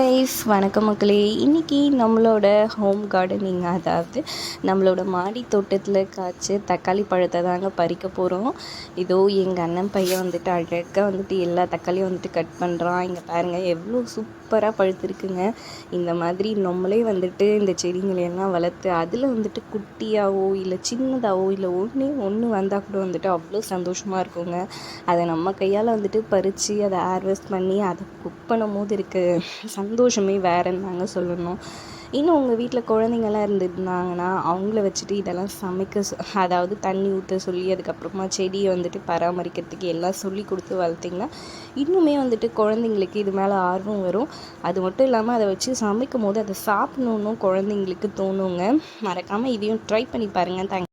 Guys வணக்கம் மக்களே. இன்றைக்கி நம்மளோட ஹோம் கார்டனிங் அதாவது நம்மளோட மாடி தோட்டத்தில் காய்ச்சி தக்காளி பழத்தை தாங்க பறிக்க போகிறோம் இதோ எங்கள் அண்ணன் பையன் வந்துட்டு அழகாக வந்துட்டு எல்லா தக்காளியும் வந்துட்டு கட் பண்ணுறான் இங்கே பாருங்கள் எவ்வளோ சூப்பராக பழுத்துருக்குங்க. இந்த மாதிரி நம்மளே வந்துட்டு இந்த செடிங்களையெல்லாம் வளர்த்து அதில் வந்துட்டு குட்டியாகவோ இல்லை சின்னதாகவோ இல்லை ஒன்று ஒன்று வந்தால் கூட வந்துட்டு அவ்வளோ சந்தோஷமாக இருக்குங்க. அதை நம்ம கையால் வந்துட்டு பறித்து அதை ஹார்வெஸ்ட் பண்ணி அதை குக் பண்ணும் போது இருக்க. சந்தோஷமே வேறன்னு தாங்க சொல்லணும். இன்னும் உங்கள் வீட்டில் குழந்தைங்கள்லாம் இருந்திருந்தாங்கன்னா அவங்கள வச்சுட்டு இதெல்லாம் சமைக்க அதாவது தண்ணி ஊற்ற சொல்லி அதுக்கப்புறமா செடியை வந்துட்டு பராமரிக்கிறதுக்கு எல்லாம் சொல்லி கொடுத்து வளர்த்திங்கன்னா இன்னுமே வந்துட்டு குழந்தைங்களுக்கு இது மேலே ஆர்வம் வரும். அது மட்டும் இல்லாமல் அதை வச்சு சமைக்கும் போது அதை சாப்பிட்ணுன்னும் குழந்தைங்களுக்கு தோணுங்க. மறக்காமல் இதையும் ட்ரை பண்ணி பாருங்கள் தேங்க்ஸ்